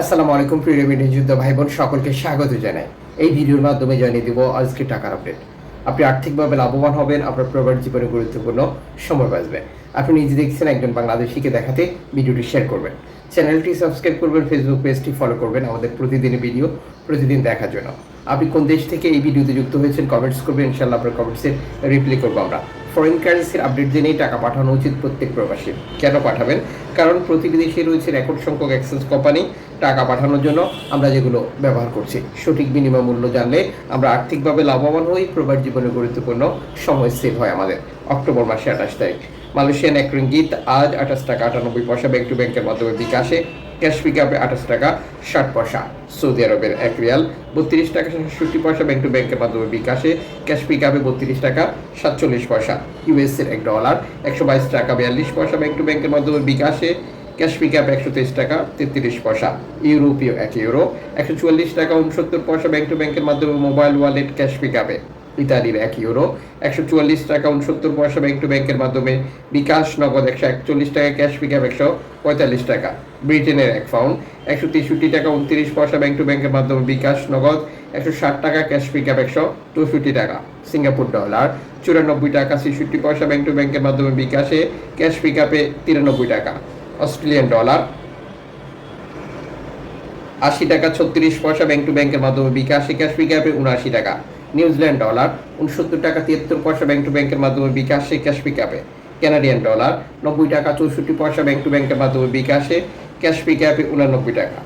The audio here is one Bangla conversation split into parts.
আসসালামু আলাইকুম, প্রিয় রেমিডেন্স যুদ্ধ ভাই বোন সকলকে স্বাগত জানাই। এই ভিডিওর মাধ্যমে জানিয়ে দিব আজকে টাকার আপডেট আপনি আর্থিকভাবে লাভবান হবেন, আপনার প্রবাদ জীবনে গুরুত্বপূর্ণ সময় বাঁচবে। আপনি নিজে দেখছেন একজন বাংলাদেশিকে দেখাতে ভিডিওটি শেয়ার করবেন। চ্যানেলটি সাবস্ক্রাইব করবেন ফেসবুক পেজটি ফলো করবেন, আমাদের প্রতিদিনের ভিডিও প্রতিদিন দেখার জন্য। আপনি কোন দেশ থেকে এই ভিডিওতে যুক্ত হয়েছেন কমেন্টস করবেন ইনশাল্লাহ আপনার কমেন্টসের রিপ্লাই করব আমরা। ফরেন কারেন্সির আপডেট জেনেই টাকা পাঠানো উচিত প্রত্যেক প্রবাসীর কেন পাঠাবেন? কারণ প্রতি বিদেশে রয়েছে রেকর্ড সংখ্যক এক্সচেঞ্জ কোম্পানি টাকা পাঠানোর জন্য আমরা যেগুলো ব্যবহার করছি। সঠিক বিনিময় মূল্য জানলে আমরা আর্থিকভাবে লাভবান হই, প্রবাস জীবনে গুরুত্বপূর্ণ সময় সেভ হয় আমাদের। অক্টোবর মাসে আঠাশ তারিখ। মালয়েশিয়ান এক রিঙ্গিত আজ আঠাশ টাকা আটানব্বই পয়সা ব্যাংক টু ব্যাংকের মাধ্যমে বিকাশে ক্যাশ পিকআপে আঠাশ টাকা, ষাট পয়সা। সৌদি আরবের এক রিয়াল, বত্রিশ টাকা সাতষট্টি পয়সা ব্যাংক টু ব্যাংকের মাধ্যমে বিকাশে। ক্যাশ পিকআপে বত্রিশ টাকা, সাতচল্লিশ পয়সা। ইউএস এর এক ডলার, একশো বাইশ টাকা, বিয়াল্লিশ পয়সা ব্যাংক টু ব্যাংকের মাধ্যমে বিকাশে। ক্যাশ পিকআপ একশো তেইশ টাকা, তেত্রিশ পয়সা। ইউরোপীয় এক ইউরো, একশো চুয়াল্লিশ টাকা উনসত্তর পয়সা ব্যাংক টু ব্যাংকের মাধ্যমে মোবাইল ওয়ালেট ক্যাশ পিকআপে ইতালির এক ইউরো একশো চুয়াল্লিশ টাকা উনসত্তর পয়সা ব্যাংক টু ব্যাংকের মাধ্যমে, বিকাশ নগদ একশো একচল্লিশ টাকা ক্যাশ পিকআপ একশো পঁয়তাল্লিশ টাকা। ব্রিটেনের এক পাউন্ড একশো তেষট্টি টাকা উনত্রিশ পয়সা ব্যাংক টু ব্যাংকের মাধ্যমে বিকাশ নগদ, একশো ষাট টাকা ক্যাশ পিকআপ একশো চৌষট্টি টাকা। সিঙ্গাপুর ডলার, চুরানব্বই টাকা, ছেষট্টি পয়সা ব্যাংক টু ব্যাংকের মাধ্যমে বিকাশে ক্যাশ পিকআপে তিরানব্বই টাকা। অস্ট্রেলিয়ান ডলার, আশি টাকা, ছত্রিশ পয়সা ব্যাংক টু ব্যাংকের মাধ্যমে বিকাশে ক্যাশ পিকআপে উনআশি টাকা। নিউজিল্যান্ড ডলার, উনসত্তর টাকা তিয়াত্তর পয়সা ব্যাংক টু ব্যাংকের মাধ্যমে বিকাশে ক্যাশ পিকআপে কানাডিয়ান ডলার নব্বই টাকা চৌষট্টি পয়সা ব্যাংক টু ব্যাংকের মাধ্যমে বিকাশে ক্যাশ পিকআপে উনানব্বই টাকা।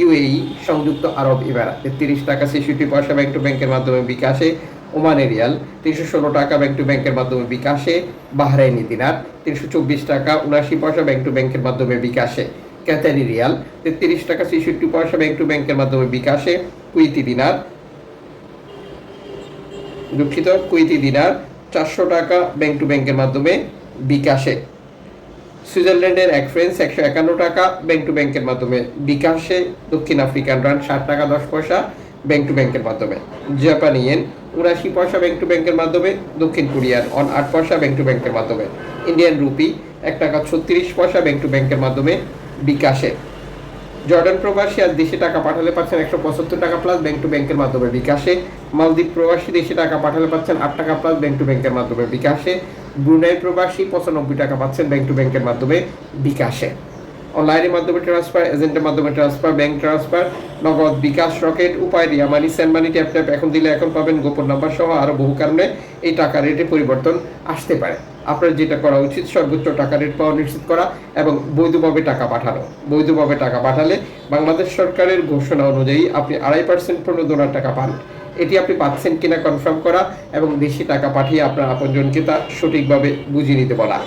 ইউএই সংযুক্ত আরব ইমারাত তেত্রিশ টাকা ছেষট্টি পয়সা ব্যাংক টু ব্যাংকের মাধ্যমে বিকাশে, ওমানে রিয়াল, তিনশো ষোলো টাকা ব্যাংক টু ব্যাংকের মাধ্যমে বিকাশে, বাহরাইনি দিনার তিনশো চব্বিশ টাকা উনআশি পয়সা ব্যাংক টু ব্যাংকের মাধ্যমে বিকাশে। ক্যাতারি রিয়াল, তেত্রিশ টাকা ছেষট্টি পয়সা ব্যাংক টু ব্যাংকের মাধ্যমে বিকাশে কুইতি দিনার দুঃখিত, কুইতি দিনার চারশো টাকা ব্যাংক টু ব্যাংকের মাধ্যমে বিকাশে। সুইজারল্যান্ডের এক ফ্রেন্স একশো একান্ন টাকা ব্যাংক টু ব্যাংকের মাধ্যমে বিকাশে। দক্ষিণ আফ্রিকান রান ষাট টাকা, দশ পয়সা ব্যাংক টু ব্যাংকের মাধ্যমে। জাপানি ইয়েন উনাশি পয়সা ব্যাংক টু ব্যাংকের মাধ্যমে। দক্ষিণ কোরিয়ান অন আট পয়সা ব্যাংক টু ব্যাংকের মাধ্যমে। ইন্ডিয়ান রুপি এক টাকা ছত্রিশ পয়সা ব্যাংক টু ব্যাংকের মাধ্যমে বিকাশে। জর্ডান প্রবাসী আজ দেশে টাকা পাঠালে পাচ্ছেন একশো পঁচাত্তর টাকা প্লাস ব্যাংক টু ব্যাংকের মাধ্যমে বিকাশে। মালদ্বীপ প্রবাসী দেশে টাকা পাঠালে পাচ্ছেন আট টাকা প্লাস ব্যাংক টু ব্যাংকের মাধ্যমে বিকাশে। ব্রুনাই প্রবাসী পঁচানব্বই টাকা পাচ্ছেন ব্যাংক টু ব্যাংকের মাধ্যমে বিকাশে। অনলাইনের মাধ্যমে ট্রান্সফার এজেন্টের মাধ্যমে transfer bank transfer Nagad bKash Rocket Upay Ria money send money tap tap এখন দিলে এখন পাবেন গোপন নাম্বার সহ আরও বহু কারণে এই টাকা রেটে পরিবর্তন আসতে পারে। আপনার যেটা করা উচিত, সর্বোচ্চ টাকা রেট পাওয়া নিশ্চিত করা এবং বৈধভাবে টাকা পাঠানো। বৈধভাবে টাকা পাঠালে বাংলাদেশ সরকারের ঘোষণা অনুযায়ী আপনি আড়াই পার্সেন্ট পনেরো প্রণোদনার টাকা পান। এটি আপনি পাচ্ছেন কিনা কনফার্ম করা এবং বেশি টাকা পাঠিয়ে আপনার আপনজনকে তা সঠিকভাবে বুঝিয়ে নিতে বলা।